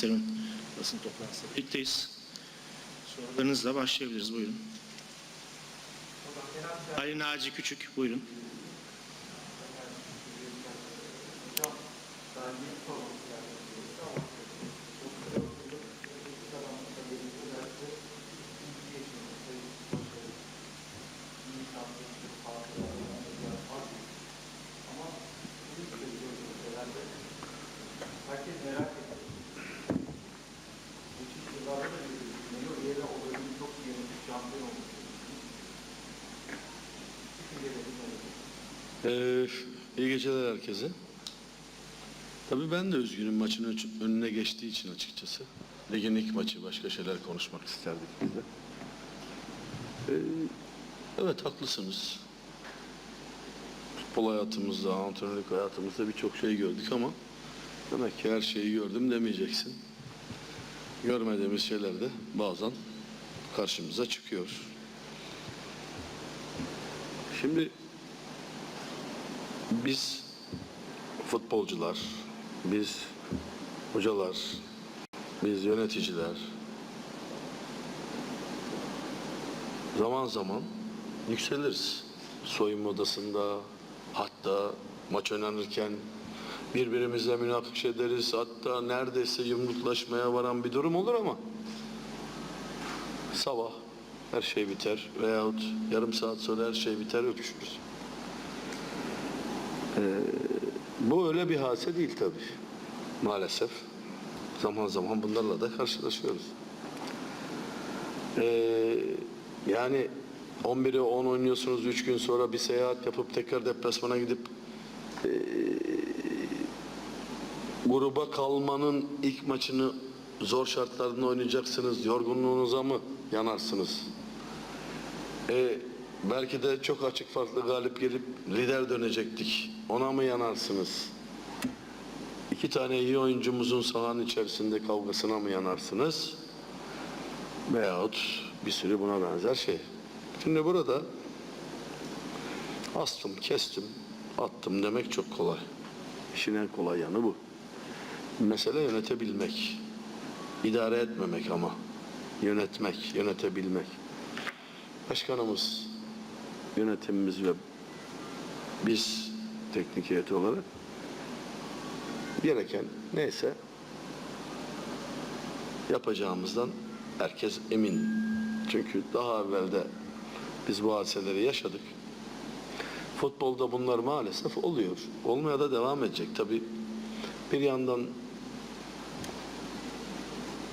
Serun basın toplantısında birlikteyiz. Sorularınızla başlayabiliriz. Buyurun. Ali Naci Küçük, buyurun. Herkes merak ediyor. Ee, iyi geceler herkese. Tabii ben de üzgünüm maçın önüne geçtiği için açıkçası. Ligin ilk maçı başka şeyler konuşmak isterdik biz de. Ee, evet haklısınız. Futbol hayatımızda, antrenörlük hayatımızda birçok şey gördük ama demek ki her şeyi gördüm demeyeceksin. Görmediğimiz şeyler de bazen karşımıza çıkıyor. Şimdi biz futbolcular, biz hocalar, biz yöneticiler zaman zaman yükseliriz. Soyunma odasında hatta maç oynanırken birbirimizle münakaşa ederiz. Hatta neredeyse yumruklaşmaya varan bir durum olur ama sabah her şey biter veyahut yarım saat sonra her şey biter öpüşürüz. Bu öyle bir hadise değil tabii. Maalesef. Zaman zaman bunlarla da karşılaşıyoruz. Ee, yani 11'e 10 oynuyorsunuz 3 gün sonra bir seyahat yapıp tekrar deplasmana gidip ee, gruba kalmanın ilk maçını zor şartlarda oynayacaksınız. Yorgunluğunuza mı yanarsınız? E, belki de çok açık farklı galip gelip lider dönecektik. Ona mı yanarsınız? İki tane iyi oyuncumuzun sahanın içerisinde kavgasına mı yanarsınız? Veyahut bir sürü buna benzer şey. Şimdi burada astım, kestim, attım demek çok kolay. İşin en kolay yanı bu. Mesele yönetebilmek. İdare etmemek ama. Yönetmek, yönetebilmek. Başkanımız, yönetimimiz ve biz teknik heyeti olarak gereken neyse yapacağımızdan herkes emin. Çünkü daha evvelde biz bu hadiseleri yaşadık. Futbolda bunlar maalesef oluyor. Olmaya da devam edecek. Tabi bir yandan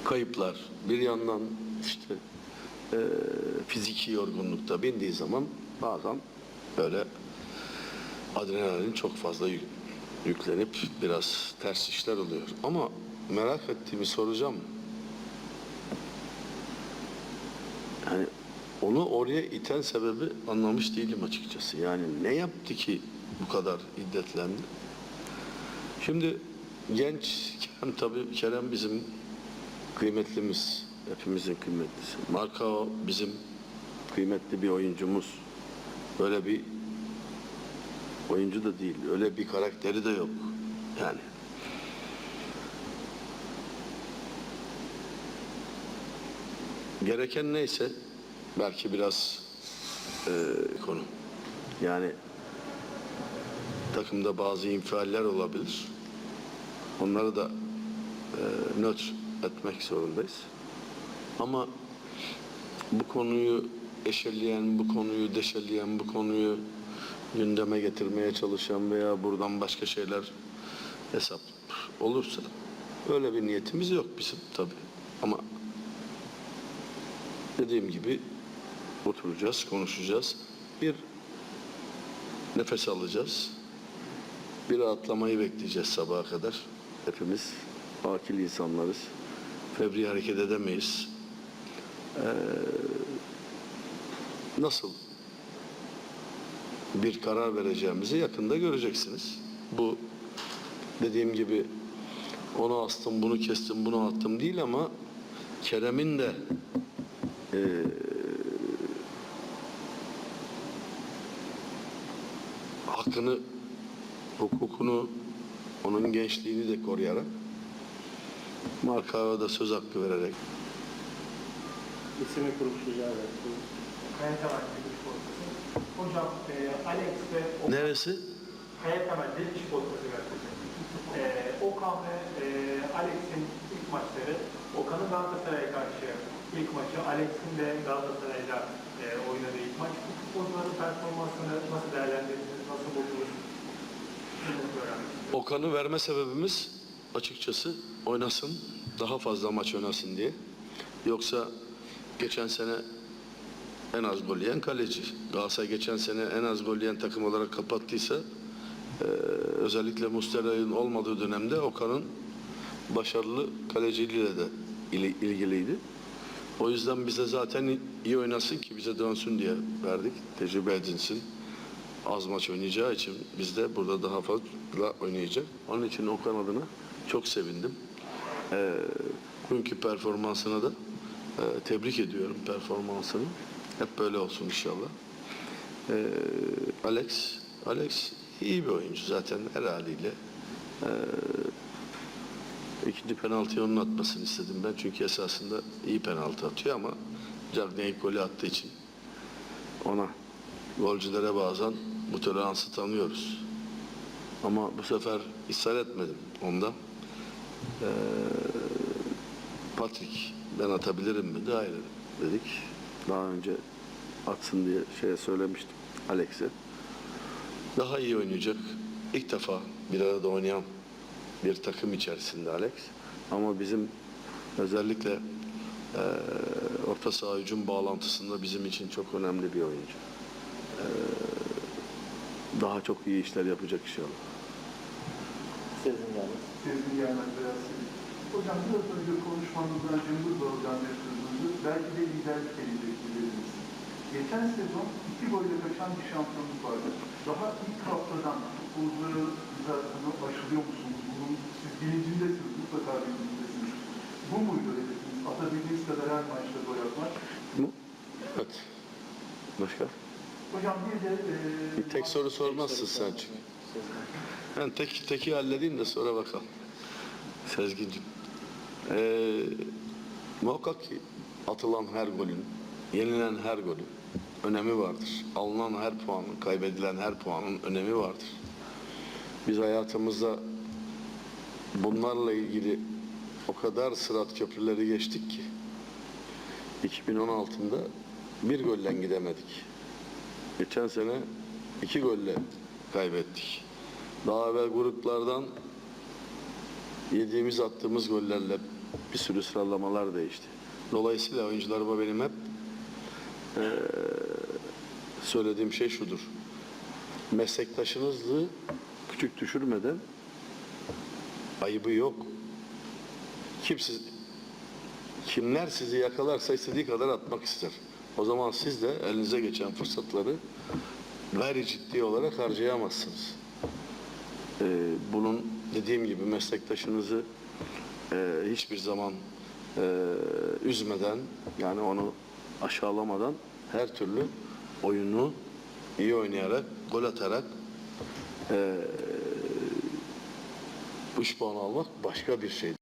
kayıplar, bir yandan işte e, fiziki yorgunlukta bindiği zaman bazen böyle adrenalin çok fazla yük- yüklenip biraz ters işler oluyor. Ama merak ettiğimi soracağım. Yani onu oraya iten sebebi anlamış değilim açıkçası. Yani ne yaptı ki bu kadar iddetlendi? Şimdi gençken tabii Kerem bizim kıymetlimiz, hepimizin kıymetlisi. Marka bizim kıymetli bir oyuncumuz. Böyle bir oyuncu da değil, öyle bir karakteri de yok. Yani gereken neyse belki biraz e, konu. Yani takımda bazı infialler olabilir. Onları da e, nötr etmek zorundayız. Ama bu konuyu eşeleyen, bu konuyu deşeleyen, bu konuyu gündeme getirmeye çalışan veya buradan başka şeyler hesap olursa öyle bir niyetimiz yok bizim tabii. Ama dediğim gibi oturacağız, konuşacağız. Bir nefes alacağız. Bir rahatlamayı bekleyeceğiz sabaha kadar. Hepimiz akil insanlarız. Fevri hareket edemeyiz. Ee, nasıl bir karar vereceğimizi yakında göreceksiniz. Bu dediğim gibi onu astım, bunu kestim, bunu attım değil ama Kerem'in de eee, hakkını, hukukunu, onun gençliğini de koruyarak Markaya da söz hakkı vererek İsmi kurup rica ederim. Kaya temelli iş politikası. Hocam e, Alex ve Okan, neresi? kaya temelli iş politikası gazetesi. E, Okan ve e, Alex'in ilk maçları, Okan'ın Galatasaray'a karşı ilk maçı, Alex'in de Galatasaray'la e, oynadığı ilk maç. Bu futbolcuların performansını nasıl değerlendirirsiniz, nasıl buldunuz? Okan'ı verme sebebimiz açıkçası oynasın, daha fazla maç oynasın diye. Yoksa geçen sene en az gol yiyen kaleci. Galatasaray geçen sene en az gol yiyen takım olarak kapattıysa eee, özellikle Mustera'nın olmadığı dönemde Okan'ın başarılı kaleciliğiyle de ili- ilgiliydi. O yüzden bize zaten iyi oynasın ki bize dönsün diye verdik. Tecrübe edinsin. Az maç oynayacağı için biz de burada daha fazla oynayacak. Onun için Okan adına çok sevindim. Ee, bugünkü performansına da e, tebrik ediyorum performansını. Hep böyle olsun inşallah. Ee, Alex, Alex iyi bir oyuncu zaten her haliyle. Ee, ikinci penaltıyı onun atmasını istedim ben çünkü esasında iyi penaltı atıyor ama Cagney golü attığı için ona golcülere bazen bu toleransı tanıyoruz. Ama bu sefer ısrar etmedim onda. Ee, Patrick ben atabilirim mi? Hayır dedik. Daha önce atsın diye şeye söylemiştim Alex'e. Daha iyi oynayacak. İlk defa bir arada oynayan bir takım içerisinde Alex. Ama bizim özellikle eee orta saha hücum bağlantısında bizim için çok önemli bir oyuncu. Eee, daha çok iyi işler yapacak inşallah. Sezin yalnız. Yermen Beyaz Sevil. Hocam biraz önce Doğru'dan yaptığınızı belki de liderlik dediniz. Geçen sezon iki golle kaçan bir şampiyonluk vardı. Daha ilk haftadan futbolcuları bunu aşılıyor musunuz? Bunun siz bilincindesiniz, mutlaka bilincindesiniz. Bu muydu hedefiniz? Atabildiğiniz kadar her maçta gol atmak. Evet. Başka? Hocam bir de... e, Bir tek soru sormazsın sen çünkü. Ben tek, teki halledeyim de sonra bakalım. Sezgin'cim. Ee, muhakkak ki atılan her golün, yenilen her golün önemi vardır. Alınan her puanın, kaybedilen her puanın önemi vardır. Biz hayatımızda bunlarla ilgili o kadar sırat köprüleri geçtik ki 2016'da bir gollen gidemedik. Geçen sene iki golle kaybettik. Daha evvel gruplardan yediğimiz attığımız gollerle bir sürü sıralamalar değişti. Dolayısıyla oyuncularıma benim hep eee, söylediğim şey şudur. Meslektaşınızı küçük düşürmeden ayıbı yok. Kim siz, kimler sizi yakalarsa istediği kadar atmak ister. O zaman siz de elinize geçen fırsatları gayri ciddi olarak harcayamazsınız. Ee, bunun dediğim gibi meslektaşınızı e, hiçbir zaman e, üzmeden yani onu aşağılamadan her türlü oyunu iyi oynayarak, gol atarak e, 3 puan almak başka bir şey.